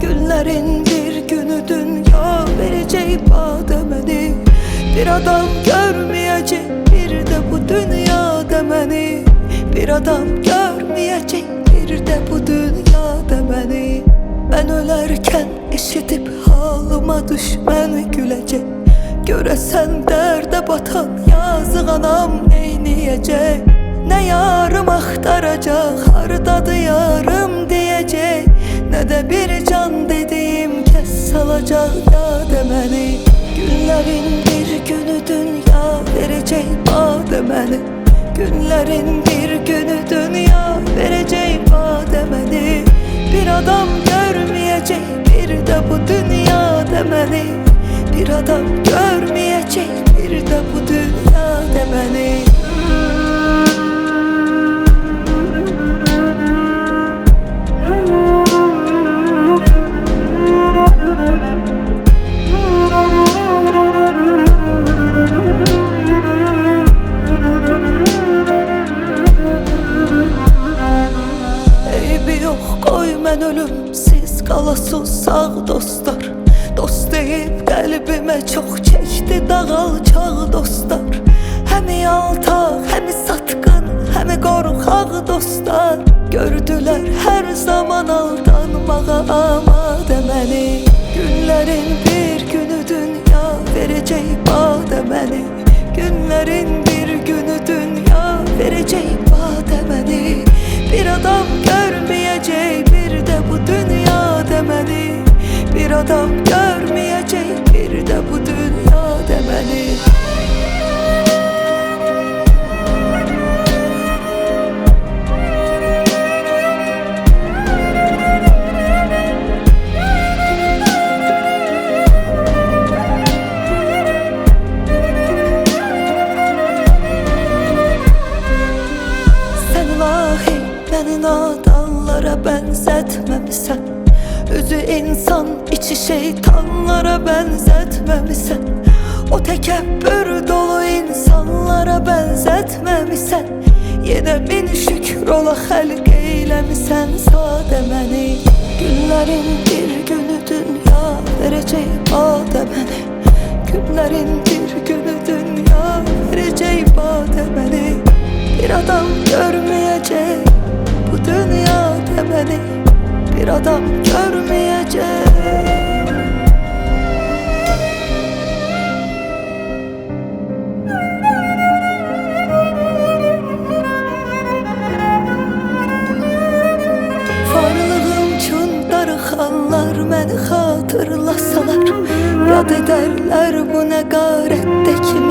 Günlerin bir günü dünya verecek bademeni. Bir adam görmeyecek bir de bu dünya demeni. Bir adam görmeyecek bir de bu dünya demeni. Ben ölerken işitip halıma düşmen gülecek. Göresen derde batan yazık anam neyniyecek Ne yarım de bir can dediğim kes salacak ya demeni. Günlerin bir günü dünya verecek bademeni Günlerin bir günü dünya verecek bademeni Bir adam görmeyecek bir de bu dünya demeni. Bir adam görmeyecek bir de bu dünya demeni mən ölüm Siz qalasız sağ dostlar. Dost deyib qəlbimə çox çəkdi dağalçaq dostlar. Həmi yaltaq, həmi satqın, həmi qorxaq dostlar. Gördülər hər zaman aldanmağa amadə məni. Günlərin bir adam görmeyecek bir de bu dünya demeni Sen ilahi beni nadanlara benzetmemişsen Özü insan içi şeytanlara benzetmemişsen O tekebbür dolu insanlara benzetmemişsen Yine bin şükür ola halk eylemişsen sade beni Günlerin bir günü dünya verecek bade beni Günlerin bir günü dünya verecek bade beni Bir adam görmeyecek bu dünya demeni Bir adam görmeyecek Varlığım üçün darıxanlar məni xatırlasalar Yad edərlər bu nə qarətdə kimi